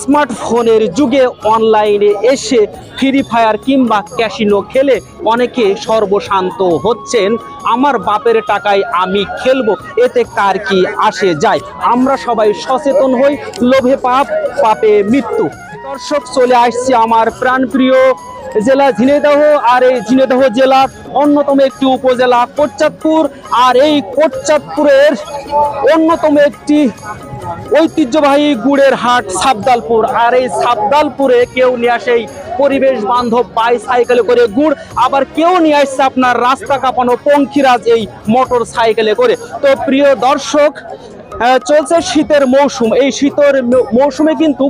স্মার্টফোনের যুগে অনলাইনে এসে ফ্রি ফায়ার কিংবা ক্যাসিনো খেলে অনেকে সর্বশান্ত হচ্ছেন। আমার বাপের টাকায় আমি খেলব, এতে কার কি আসে যায়? আমরা সবাই সচেতন হই, লোভে পাপ, পাপে মৃত্যু। দর্শক, চলে আসছে আমার প্রাণপ্রিয় জেলা ঝিনেদহ আর এই ঝিনেদহ জেলার অন্যতম একটি উপজেলা, কোটচাঁদপুর। আর এই কোটচাঁদপুরের অন্যতম একটি ঐতিহ্যবাহী গুড়ের হাট সাবদালপুর। আর এই সাবদালপুরে কেউ নিয়ে আসে পরিবেশ বান্ধব বাইসাইকেলে করে গুড়, আবার কেউ নিয়ে আসছে আপনার রাস্তা কাঁপানো পঙ্খিরাজ এই মোটর সাইকেলে করে। তো প্রিয় দর্শক চলছে শীতের মৌসুম। এই শীতের মৌসুমে কিন্তু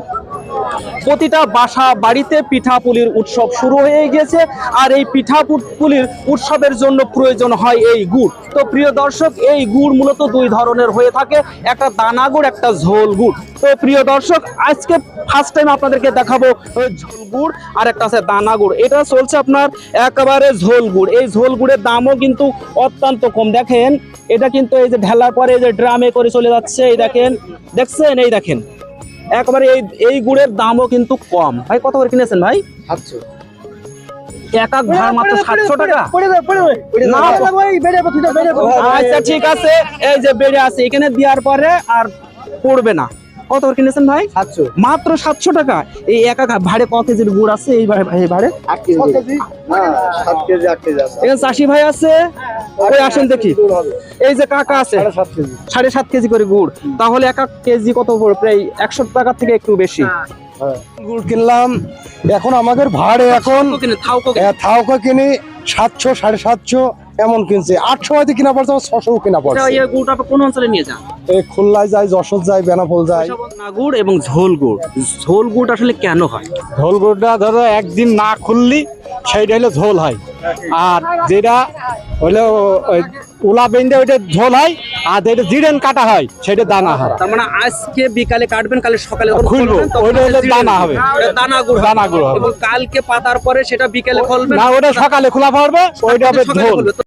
প্রতিটা বাসা বাড়িতে পিঠাপুলির উৎসব শুরু হয়ে গেছে আর এই পিঠাপুলির উৎসবের জন্য প্রয়োজন হয় এই গুড়। তো প্রিয় দর্শক, এই গুড় মূলত দুই ধরনের হয়ে থাকে, একটা দানা গুড়, একটা ঝোল গুড়। তো প্রিয় দর্শক, আজকে ফার্স্ট টাইম আপনাদেরকে দেখাবো ঝোল গুড় আর একটা আছে দানা গুড়। এটা চলছে আপনার একেবারে ঝোল গুড়। এই ঝোল গুড়ের দামও কিন্তু অত্যন্ত কম। দেখেন, এটা কিন্তু এই যে ঢেলার পরে এই যে ড্রামে করে চলে যাচ্ছে, এই দেখেন, দেখছেন, এই দেখেন। একবারে এই এই গুড়ের দামও কিন্তু কম। ভাই কত করে কিনেছেন ভাই? সাতশো। এক এক ভাড়া মাত্র সাতশো টাকা? না, না আচ্ছা ঠিক আছে। এই যে বেড়ে আছে এখানে দেওয়ার পরে আর পড়বে না। কত করে কিনেছেন ভাই? সাতশো। মাত্র সাতশো টাকা। এই এক এক ভাড়ে ক কেজির গুড় আছে? এই ভাড়ে হ্যাঁ সাত কেজি আট কেজি আছে। এখানে চাষি ভাই আছে? ওই আসেন দেখি। এই যে কাকা আছে? সাড়ে সাত কেজি। করে গুড়। তাহলে এক এক কেজি কত প্রায় একশো টাকার থেকে একটু বেশি। হ্যাঁ। গুড় কিনলাম। এখন আমাদের ভাড়ে এখন থাউকা কিনি? সাতশো সাড়ে সাতশো। এমন কিনছে। আটশো হয়তো কিনা পড়ছে ছশো কিনা পড়ছে। এই গুড়টা কোন অঞ্চলে নিয়ে যান? এই খুলনায় যায় যশোর যায় বেনাপোল যায় না গুড় এবং ঝোল গুড়। ঝোল গুড় আসলে কেন হয়? ঝোল গুড়টা ধরো একদিন না খুললি সেইটা হলো ঝোল হয়। আর যেটা হলো উলা বেঁধে ওইটা ঝোল হয় আর যেটা জিরেন কাটা হয় সেটা দানা হয়। তার মানে আজকে বিকালে কাটবেন কালে সকালে খুলবো, ওইটা হলো দানা হবে। দানা গুড়। দানা গুড় হবে। কালকে পাতার পরে সেটা বিকালে খুলবেন। না ওটা সকালে খোলা পড়বে ওইটা হবে ঝোল। খুলবে।